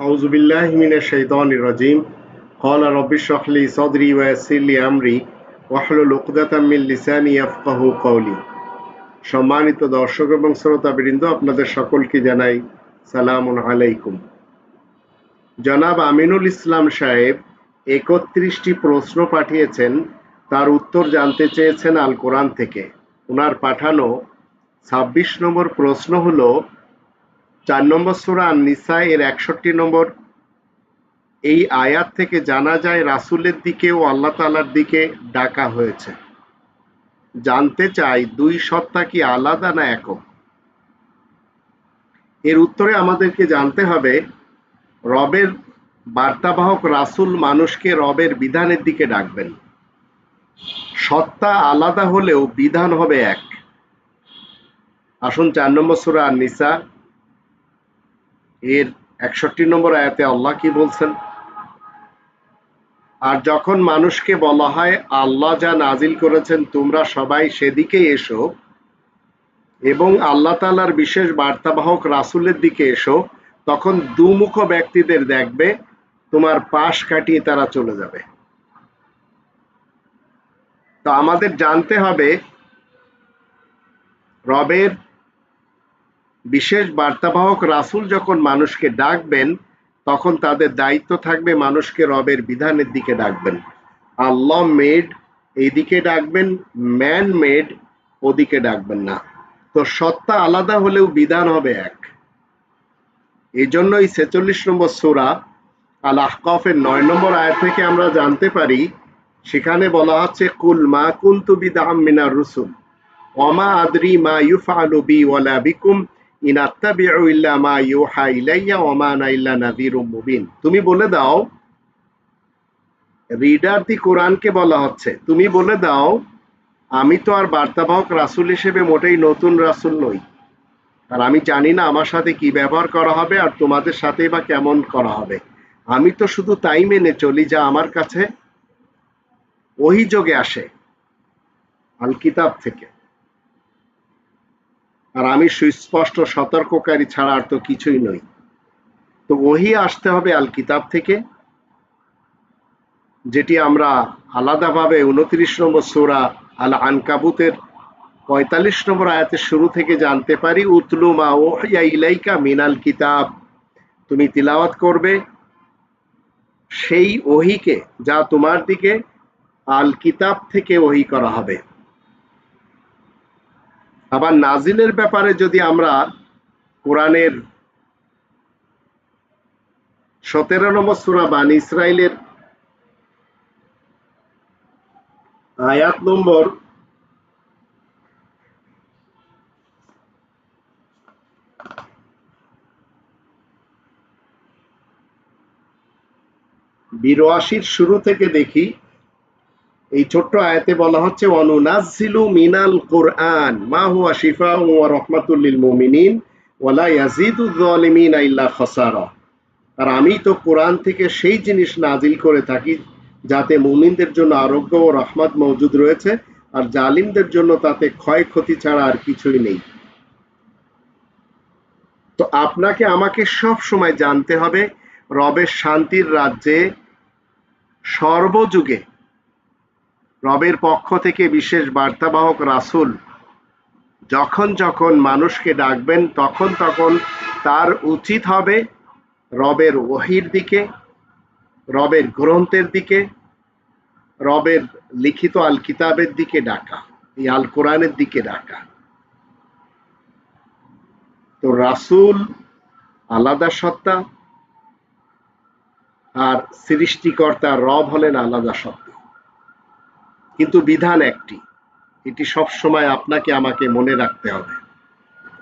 أعوذ بالله من الشيطان الرجيم قال رب اشرح لي صدري ويسر لي أمري واحلل عقدة من লিসানি يفقه قولي সম্মানিত দর্শক এবং শ্রোতাবৃন্দ আপনাদের সকলকে জানাই সালামুন আলাইকুম জনাব আমিনুল ইসলাম সাহেব একত্রিশটি প্রশ্ন পাঠিয়েছেন তার উত্তর জানতে চেয়েছেন আল কোরআন থেকে ওনার পাঠানো ছাব্বিশ নম্বর প্রশ্ন হলো চার নম্বর সুরা নিসা এর একষট্টি নম্বর। এই আয়াত থেকে জানা যায় রাসুলের দিকে ও আল্লাহ তালার দিকে ডাকা হয়েছে। জানতে চাই দুই সত্তা কি আলাদা না একক? এর উত্তরে আমাদেরকে জানতে হবে, রবের বার্তাবাহক রাসুল মানুষকে রবের বিধানের দিকে ডাকবেন। সত্তা আলাদা হলেও বিধান হবে এক। আসুন চার নম্বর সুরা নিসা এর একষট্টি নম্বর আয়াতে আল্লাহ কি বলছেন? আর যখন মানুষকে বলা হয়, আল্লাহ যা নাজিল করেছেন, তোমরা সবাই সেদিকে এসো এবং আল্লাহ তালার বিশেষ বার্তাবাহক রাসুলের দিকে এসো, তখন দুমুখ ব্যক্তিদের দেখবে, তোমার পাশ কাটিয়ে তারা চলে যাবে। তো আমাদের জানতে হবে, রবের বিশেষ বার্তাবাহক রাসুল যখন মানুষকে ডাকবেন, তখন তাদের দায়িত্ব থাকবে মানুষকে রবের বিধানের দিকে ডাকবেন। আল্লাহ মেড এইদিকে ডাকবেন ম্যান মেড ওদিকে ডাকবেন না। তো সত্তা আলাদা হলেও বিধান হবে এক। এই জন্য এই ছেচল্লিশ নম্বর সুরা আল আহকফের নয় নম্বর আয় থেকে আমরা জানতে পারি, সেখানে বলা হচ্ছে, কুল মা কুন্তু বিদাম মিনার রুসুল অমা আদরি মা ইউফালু বি ওয়ালা বিকুম তুমি বলে দাও রিডার দি কোরআনকে বলা হচ্ছে। তুমি বলে দাও, আমি তো আর বার্তাবাহক রাসুল হিসেবে মোটেই নতুন রাসুল নই। আর আমি জানি না আমার সাথে কি ব্যবহার করা হবে আর তোমাদের সাথে বা কেমন করা হবে। আমি তো শুধু তাই মেনে চলি যা আমার কাছে অভিযোগে আসে। আল কিতাব থেকে। আর আমি সুস্পষ্ট সতর্ককারী ছাড়া আর তো কিছুই নই। তো ওহি আসতে হবে আল কিতাব থেকে, যেটি আমরা আলাদাভাবে উনত্রিশ নম্বর সোরা আল আনকাবুতের পঁয়তাল্লিশ নম্বর আয়াতের শুরু থেকে জানতে পারি উতলুমা ওহিয়া ইলাইকা মিনাল কিতাব। তুমি তিলাওয়াত করবে, সেই ওহিকে যা তোমার দিকে আল কিতাব থেকে ওহি করা হবে। আবার নাজিলের ব্যাপারে যদি আমরা কোরআনের সতেরো নম্বর সুরা বান ইসরায়েলের আয়াত নম্বর বিরাশির শুরু থেকে দেখি এই ছোট্ট আয়াতে বলা হচ্ছে অনুনাজিলু মিনাল কোরআন, মা হুয়া শিফা ওয়া রহমাতুল লিল মুমিনিন ওয়ালা ইয়াজিদু যালিমিন আর আমি তো কোরআন থেকে সেই জিনিস নাজিল করে থাকি যাতে মুমিনদের জন্য আরোগ্য ও রহমত মজুদ রয়েছে, আর জালিমদের জন্য তাতে ক্ষয়ক্ষতি ছাড়া আর কিছুই নেই। তো আপনাকে আমাকে সব সময় জানতে হবে, রবের শান্তির রাজ্যে সর্বযুগে রবের পক্ষ থেকে বিশেষ বার্তাবাহক রাসুল, যখন যখন মানুষকে ডাকবেন, তখন তখন তার উচিত হবে রবের ওহির দিকে, রবের গ্রন্থের দিকে, রবের লিখিত আল কিতাবের দিকে ডাকা, এই আল কোরআনের দিকে ডাকা। তো রাসুল আলাদা সত্তা, আর সৃষ্টিকর্তা রব হলেন আলাদা সত্তা। কিন্তু বিধান একটি এটি সবসময় আপনাকে আমাকে মনে রাখতে হবে।